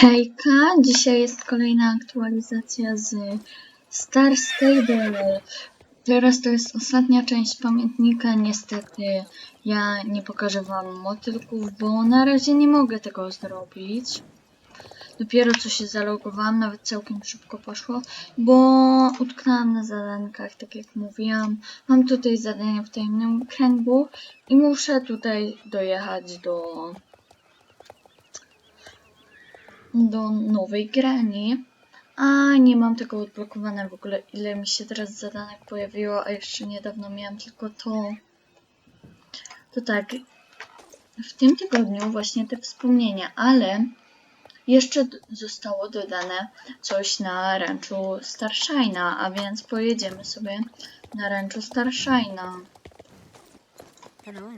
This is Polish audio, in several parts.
Hejka, dzisiaj jest kolejna aktualizacja z Star Stable. Teraz to jest ostatnia część pamiętnika. Niestety ja nie pokażę wam motylków, bo na razie nie mogę tego zrobić. Dopiero co się zalogowałam, nawet całkiem szybko poszło, bo utknęłam na zadankach, tak jak mówiłam. Mam tutaj zadanie w tajemnym kręgu i muszę tutaj dojechać do do nowej grani. A nie mam tego odblokowane w ogóle, ile mi się teraz zadanek pojawiło, a jeszcze niedawno miałam tylko to. To tak, w tym tygodniu właśnie te wspomnienia, ale jeszcze zostało dodane coś na ranczu Starshine'a, a więc pojedziemy sobie na ranczu Starshine'a. Hello,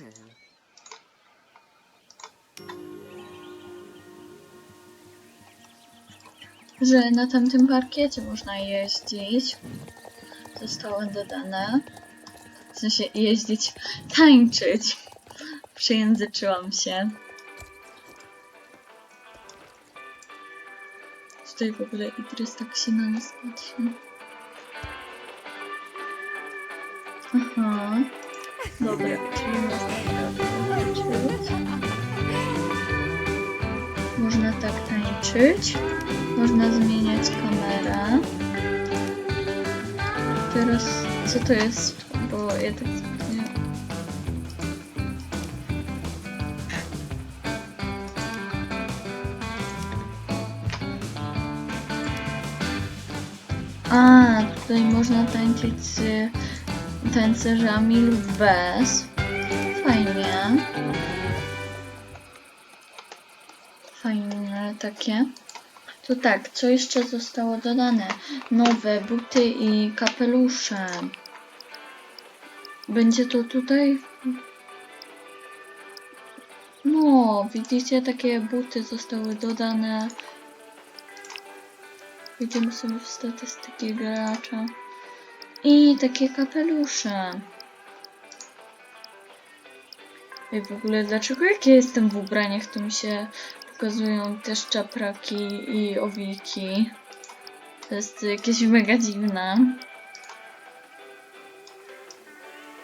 że na tamtym parkiecie można jeździć. Zostało dodane. W sensie jeździć, tańczyć. Przejęzyczyłam się. Tutaj w ogóle Idris tak się na nas patrzy. Aha. Dobra, czyli można tańczyć. Można tak tańczyć. Można zmieniać kamerę. Teraz co to jest? Bo ja tak nie... A, tutaj można tańczyć z tańcerzami lub bez. Fajnie. Fajne takie. To tak, co jeszcze zostało dodane? Nowe buty i kapelusze. Będzie to tutaj? No, widzicie, takie buty zostały dodane. Idziemy sobie w statystyki gracza. I takie kapelusze. I w ogóle, dlaczego jak ja jestem w ubraniach, to mi się pokazują też czapraki i owiki. To jest jakieś mega dziwne.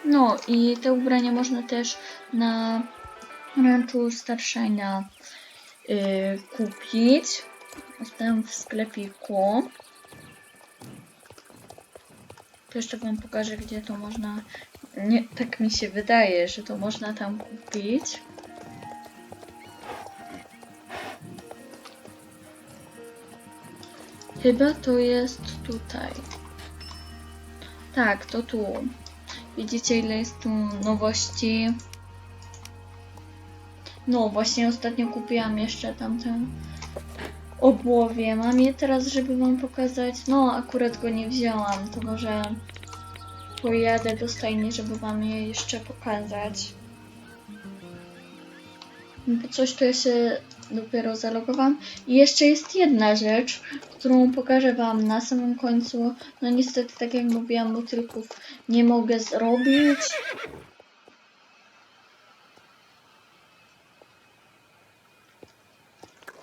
No i te ubrania można też na ranczu Starshine'a yy, kupić. Tam w sklepiku. To jeszcze wam pokażę, gdzie to można. Nie, tak mi się wydaje, że to można tam kupić. Chyba to jest tutaj. Tak, to tu. Widzicie ile jest tu nowości? No właśnie ostatnio kupiłam jeszcze tamten obłowie. Mam je teraz, żeby wam pokazać. No akurat go nie wzięłam, to może pojadę do stajni, żeby wam je jeszcze pokazać. Bo coś tu ja się dopiero zalogowałam. I jeszcze jest jedna rzecz, którą pokażę Wam na samym końcu. No niestety, tak jak mówiłam, motylków nie mogę zrobić.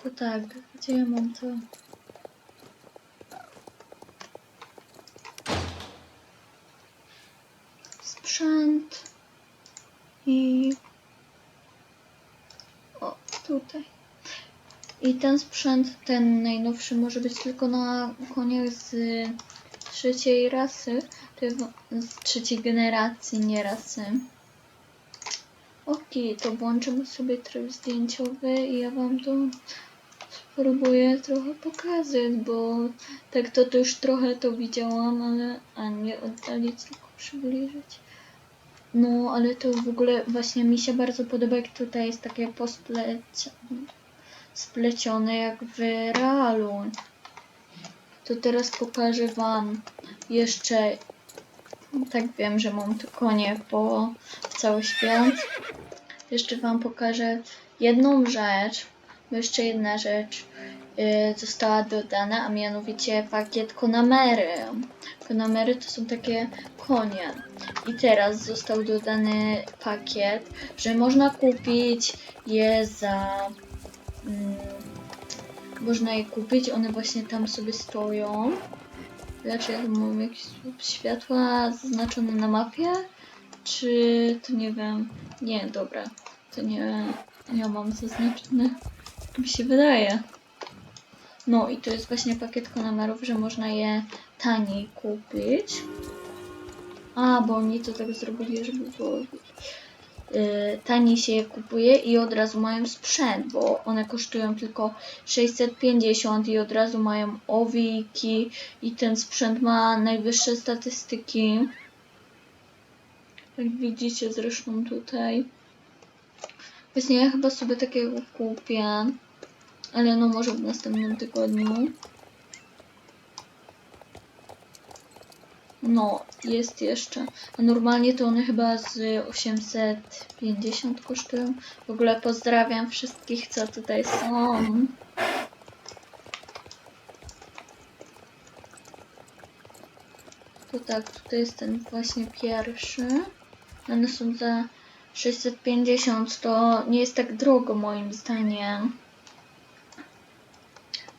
To tak, gdzie ja mam to? Sprzęt i o, tutaj. I ten sprzęt, ten najnowszy, może być tylko na koniach z trzeciej rasy, w- z trzeciej generacji, nie rasy. Okej, to włączymy sobie tryb zdjęciowy i ja wam to spróbuję trochę pokazać, bo tak to, to już trochę to widziałam, ale a nie oddalić, tylko przybliżyć. No, ale to w ogóle właśnie mi się bardzo podoba, jak tutaj jest takie posplecie, splecione jak w realu. To teraz pokażę Wam jeszcze, tak wiem, że mam tu konie po cały świat. Jeszcze Wam pokażę jedną rzecz, bo jeszcze jedna rzecz y, została dodana, a mianowicie pakiet Konamery. Konamery to są takie konie. I teraz został dodany pakiet, że można kupić je za mm, można je kupić, one właśnie tam sobie stoją. Znaczy ja mam słup światła zaznaczony na mapie? Czy to nie wiem. Nie, dobra. To nie, nie mam zaznaczone. Tak mi się wydaje. No i to jest właśnie pakiet konomerów, że można je taniej kupić. A, bo oni to tak zrobili, żeby było taniej się je kupuje i od razu mają sprzęt, bo one kosztują tylko 650 i od razu mają owiki i ten sprzęt ma najwyższe statystyki. Jak widzicie zresztą tutaj. Właśnie ja chyba sobie takiego kupię, ale no może w następnym tygodniu. No, jest jeszcze. A normalnie to one chyba z 850 kosztują. W ogóle pozdrawiam wszystkich, co tutaj są. To tak, tutaj jest ten właśnie pierwszy. One są za 650, to nie jest tak drogo moim zdaniem.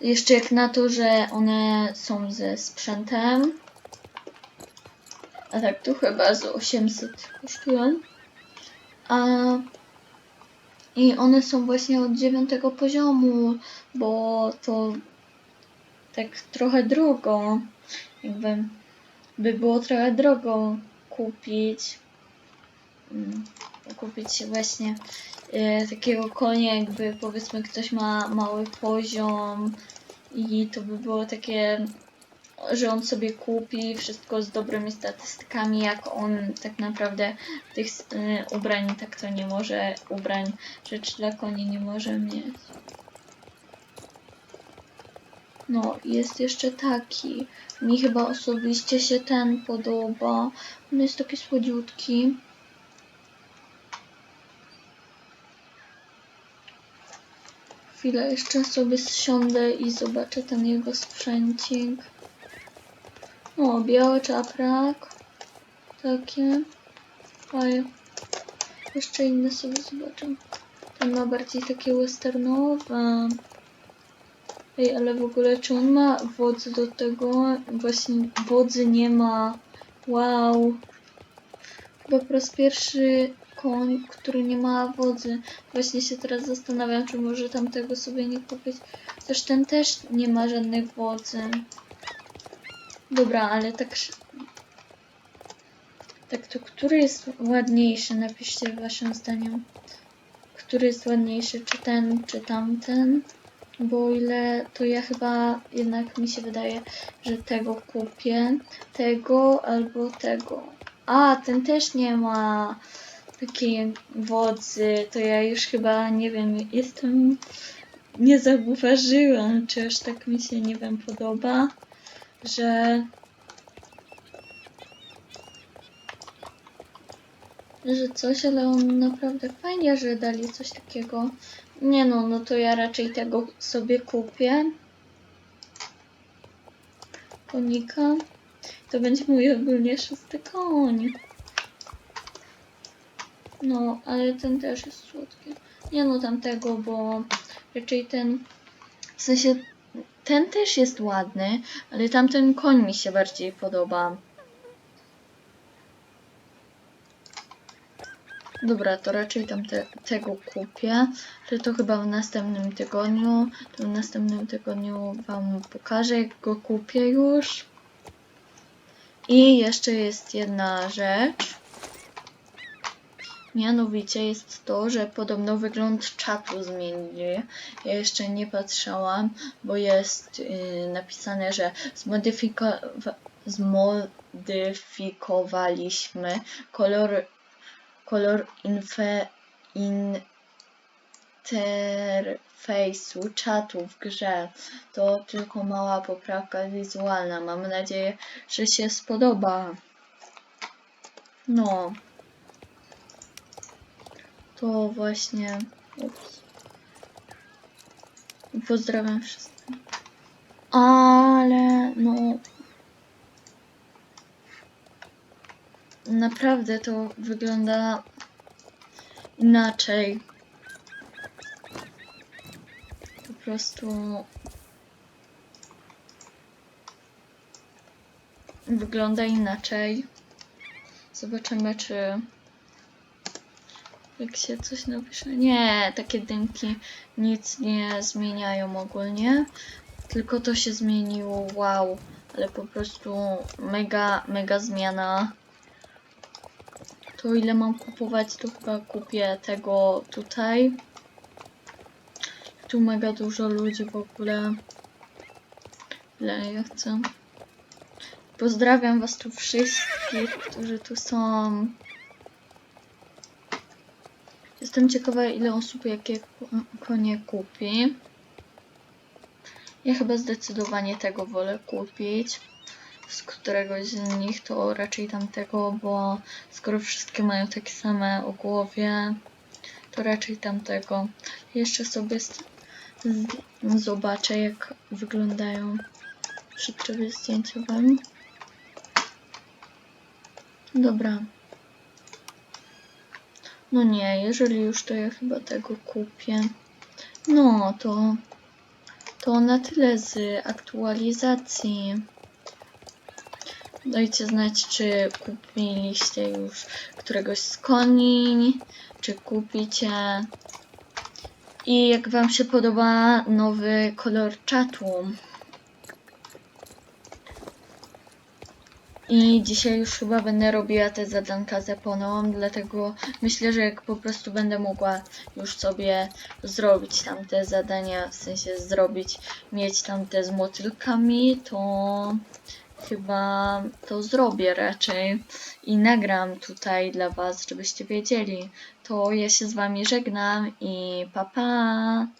Jeszcze jak na to, że one są ze sprzętem. A tak, tu chyba z 800 kosztują. A i one są właśnie od dziewiątego poziomu, bo to tak trochę drogo. Jakby by było trochę drogo kupić. mm, Kupić właśnie e, takiego konia, jakby powiedzmy ktoś ma mały poziom i to by było takie że on sobie kupi wszystko z dobrymi statystykami, jak on tak naprawdę tych y, ubrań tak to nie może, ubrań rzeczy dla koni nie może mieć. No, jest jeszcze taki. Mi chyba osobiście się ten podoba. On jest taki słodziutki. Chwilę jeszcze sobie zsiądę i zobaczę ten jego sprzęcik. O, biały czaprak. Takie. Fajne. Jeszcze inne sobie zobaczę. Ten ma bardziej takie westernowe. Ej, ale w ogóle czy on ma wodzy do tego? Właśnie wodzy nie ma. Wow. Chyba po raz pierwszy koń, który nie ma wodzy. Właśnie się teraz zastanawiam, czy może tamtego sobie nie kupić. Też ten też nie ma żadnych wodzy. Dobra, ale tak. Tak, to który jest ładniejszy? Napiszcie waszym zdaniem. Który jest ładniejszy? Czy ten, czy tamten? Bo o ile to ja chyba jednak mi się wydaje, że tego kupię. Tego albo tego. A, ten też nie ma takiej wodzy. To ja już chyba nie wiem, jestem. Nie zauważyłam, czy aż tak mi się nie wiem podoba że że coś, ale on naprawdę fajnie, że dali coś takiego. Nie no, no to ja raczej tego sobie kupię. Konika. To będzie mój ogólnie szósty koń. No, ale ten też jest słodki. Nie no, tamtego, bo raczej ten... W sensie ten też jest ładny, ale tamten koń mi się bardziej podoba. Dobra, to raczej tam te, tego kupię, ale to chyba w następnym tygodniu. To w następnym tygodniu Wam pokażę, jak go kupię już. I jeszcze jest jedna rzecz. Mianowicie jest to, że podobno wygląd czatu zmienili. Ja jeszcze nie patrzałam, bo jest yy, napisane, że zmodyfika- zmodyfikowaliśmy kolor, kolor infe, interfejsu czatu w grze. To tylko mała poprawka wizualna. Mam nadzieję, że się spodoba. No to właśnie. Ups. Pozdrawiam wszystkich. Ale no. Naprawdę to wygląda inaczej. prostu wygląda inaczej. Zobaczymy, czy jak się coś napisze. Nie, takie dymki nic nie zmieniają ogólnie. Tylko to się zmieniło. Wow, ale po prostu mega, mega zmiana. To ile mam kupować, to chyba kupię tego tutaj. Tu mega dużo ludzi w ogóle. Ile ja chcę. Pozdrawiam was tu wszystkich, którzy tu są. Jestem ciekawa, ile osób jakie ko- konie kupi. Ja chyba zdecydowanie tego wolę kupić. Z któregoś z nich to raczej tamtego, bo skoro wszystkie mają takie same o głowie, to raczej tamtego. Jeszcze sobie z, zobaczę, jak wyglądają szybciej zdjęciowym. Dobra. No nie, jeżeli już to ja chyba tego kupię. No to to na tyle z aktualizacji. Dajcie znać, czy kupiliście już któregoś z koni, czy kupicie. I jak Wam się podoba nowy kolor czatu. I dzisiaj już chyba będę robiła te zadanka z Japoną, dlatego myślę, że jak po prostu będę mogła już sobie zrobić tam te zadania, w sensie zrobić, mieć tam te z motylkami, to chyba to zrobię raczej i nagram tutaj dla Was, żebyście wiedzieli. To ja się z Wami żegnam i pa pa!